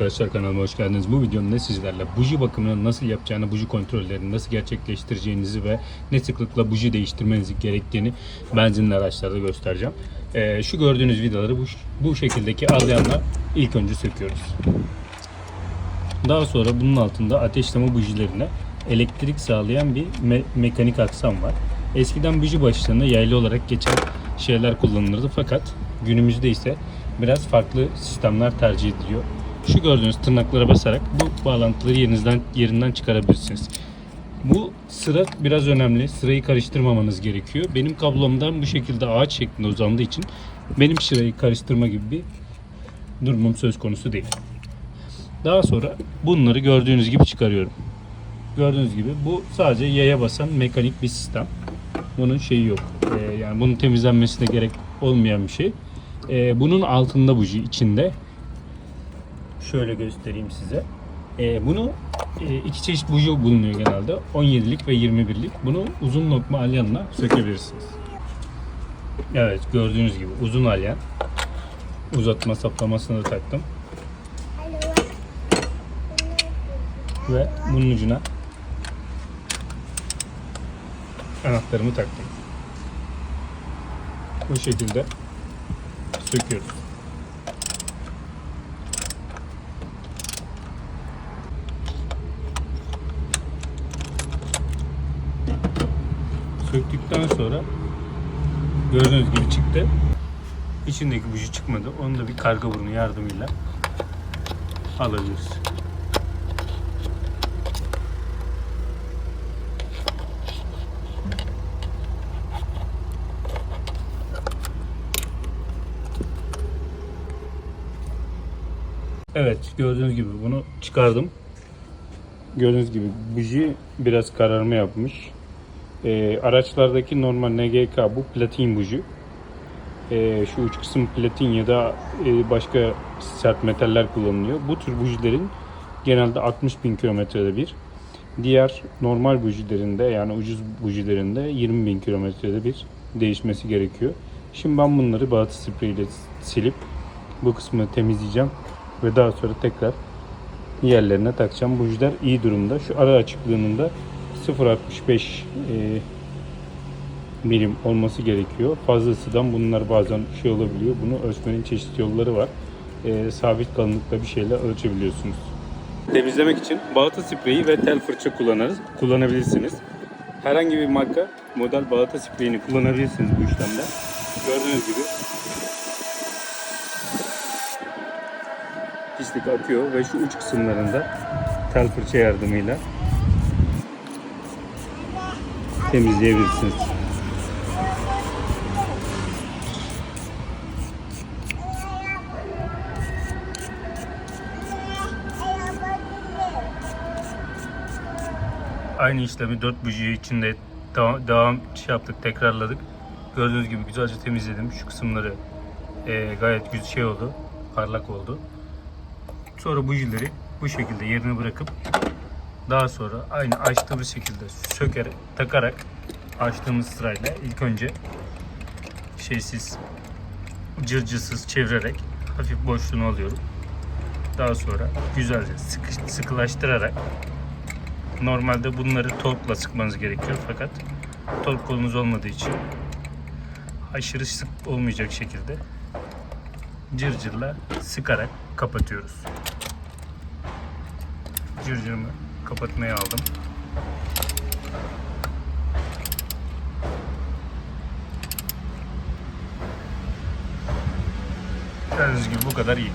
Arkadaşlar kanalıma hoş geldiniz. Bu videomda sizlerle buji bakımını nasıl yapacağını, buji kontrollerini nasıl gerçekleştireceğinizi ve ne sıklıkla buji değiştirmeniz gerektiğini benzinli araçlarda göstereceğim. Ee, şu gördüğünüz vidaları bu, bu şekildeki alyanla ilk önce söküyoruz. Daha sonra bunun altında ateşleme bujilerine elektrik sağlayan bir me- mekanik aksam var. Eskiden buji başlarında yaylı olarak geçen şeyler kullanılırdı fakat günümüzde ise biraz farklı sistemler tercih ediliyor. Şu gördüğünüz tırnaklara basarak bu bağlantıları yerinizden yerinden çıkarabilirsiniz. Bu sıra biraz önemli. Sırayı karıştırmamanız gerekiyor. Benim kablomdan bu şekilde ağaç şeklinde uzandığı için benim sırayı karıştırma gibi bir durumum söz konusu değil. Daha sonra bunları gördüğünüz gibi çıkarıyorum. Gördüğünüz gibi bu sadece yaya basan mekanik bir sistem. Bunun şeyi yok. Ee, yani bunun temizlenmesine gerek olmayan bir şey. Ee, bunun altında buji içinde. Şöyle göstereyim size. Ee, bunu e, iki çeşit buji bulunuyor genelde. 17'lik ve 21'lik. Bunu uzun lokma alyanla sökebilirsiniz. Evet gördüğünüz gibi uzun alyan. Uzatma saplamasını da taktım. Ve bunun ucuna anahtarımı taktım. Bu şekilde söküyoruz. Söktükten sonra gördüğünüz gibi çıktı. İçindeki buji çıkmadı. Onu da bir karga burnu yardımıyla alabiliriz. Evet gördüğünüz gibi bunu çıkardım. Gördüğünüz gibi buji biraz kararma yapmış. Ee, araçlardaki normal NGK bu platin buji. Ee, şu uç kısım platin ya da e, başka sert metaller kullanılıyor. Bu tür bujilerin genelde 60 bin kilometrede bir. Diğer normal bujilerinde yani ucuz bujilerinde 20 bin kilometrede bir değişmesi gerekiyor. Şimdi ben bunları balatı spreyiyle silip bu kısmı temizleyeceğim ve daha sonra tekrar yerlerine takacağım. Bujiler iyi durumda. Şu ara açıklığının da 0.65 e, milim olması gerekiyor. Fazlasından bunlar bazen şey olabiliyor. Bunu ölçmenin çeşitli yolları var. E, sabit kalınlıkta bir şeyle ölçebiliyorsunuz. Temizlemek için balata spreyi ve tel fırça kullanırız, kullanabilirsiniz. Herhangi bir marka model balata spreyini kullanabilirsiniz bu işlemde. Gördüğünüz gibi pislik akıyor ve şu uç kısımlarında tel fırça yardımıyla temizleyebilirsiniz. Aynı işlemi 4 buji içinde devam, devam şey yaptık, tekrarladık. Gördüğünüz gibi güzelce temizledim. Şu kısımları e, gayet güzel şey oldu, parlak oldu. Sonra bujileri bu şekilde yerine bırakıp daha sonra aynı açtığımız şekilde sökerek, takarak açtığımız sırayla ilk önce şeysiz, cırcısız çevirerek hafif boşluğunu alıyorum. Daha sonra güzelce sıkı, sıkılaştırarak normalde bunları torkla sıkmanız gerekiyor fakat tork kolunuz olmadığı için aşırı sık olmayacak şekilde cırcırla sıkarak kapatıyoruz. Cırcırımı kapatmaya aldım. Gördüğünüz gibi bu kadar iyi.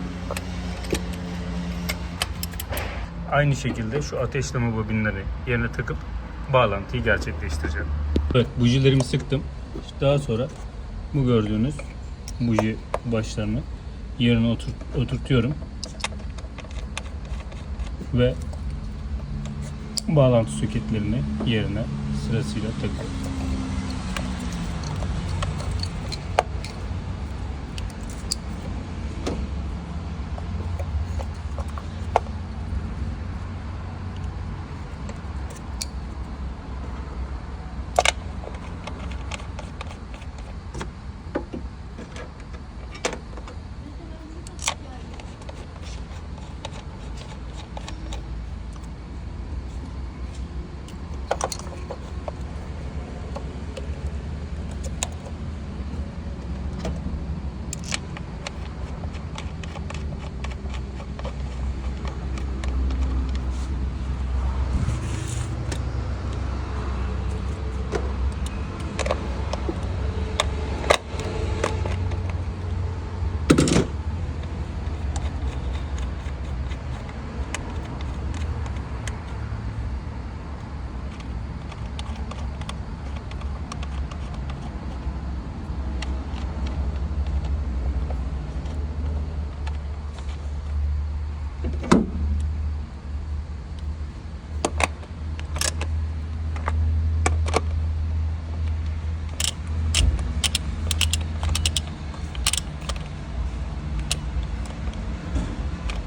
Aynı şekilde şu ateşleme bobinleri yerine takıp bağlantıyı gerçekleştireceğim. Evet bujilerimi sıktım. Daha sonra bu gördüğünüz buji başlarını yerine otur oturtuyorum. Ve bağlantı soketlerini yerine sırasıyla takıyorum.